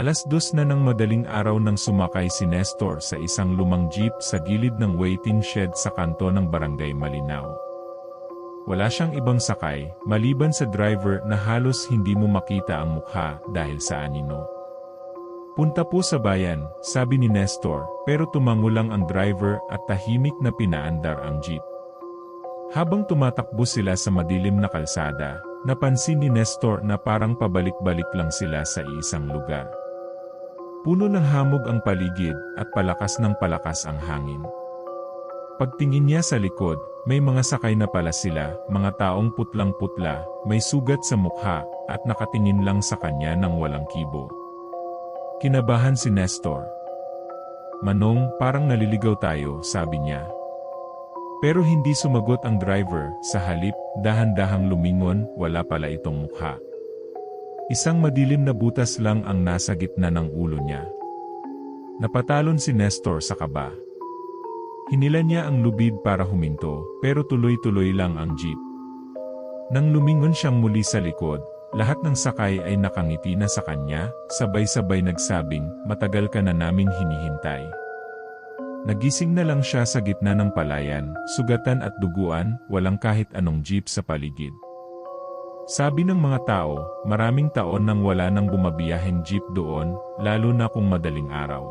Alas dos na ng madaling araw nang sumakay si Nestor sa isang lumang jeep sa gilid ng waiting shed sa kanto ng barangay Malinaw. Wala siyang ibang sakay, maliban sa driver na halos hindi mo makita ang mukha dahil sa anino. Punta po sa bayan, sabi ni Nestor, pero tumango lang ang driver at tahimik na pinaandar ang jeep. Habang tumatakbo sila sa madilim na kalsada, napansin ni Nestor na parang pabalik-balik lang sila sa isang lugar. Puno ng hamog ang paligid at palakas ng palakas ang hangin. Pagtingin niya sa likod, may mga sakay na pala sila, mga taong putlang-putla, may sugat sa mukha, at nakatingin lang sa kanya ng walang kibo. Kinabahan si Nestor. Manong, parang naliligaw tayo, sabi niya. Pero hindi sumagot ang driver, sa halip, dahan-dahang lumingon, wala pala itong mukha. Isang madilim na butas lang ang nasa gitna ng ulo niya. Napatalon si Nestor sa kaba. Hinila niya ang lubid para huminto, pero tuloy-tuloy lang ang jeep. Nang lumingon siyang muli sa likod, lahat ng sakay ay nakangiti na sa kanya, sabay-sabay nagsabing, matagal ka na naming hinihintay. Nagising na lang siya sa gitna ng palayan, sugatan at duguan, walang kahit anong jeep sa paligid. Sabi ng mga tao, maraming taon nang wala nang bumabiyaheng jeep doon, lalo na kung madaling araw.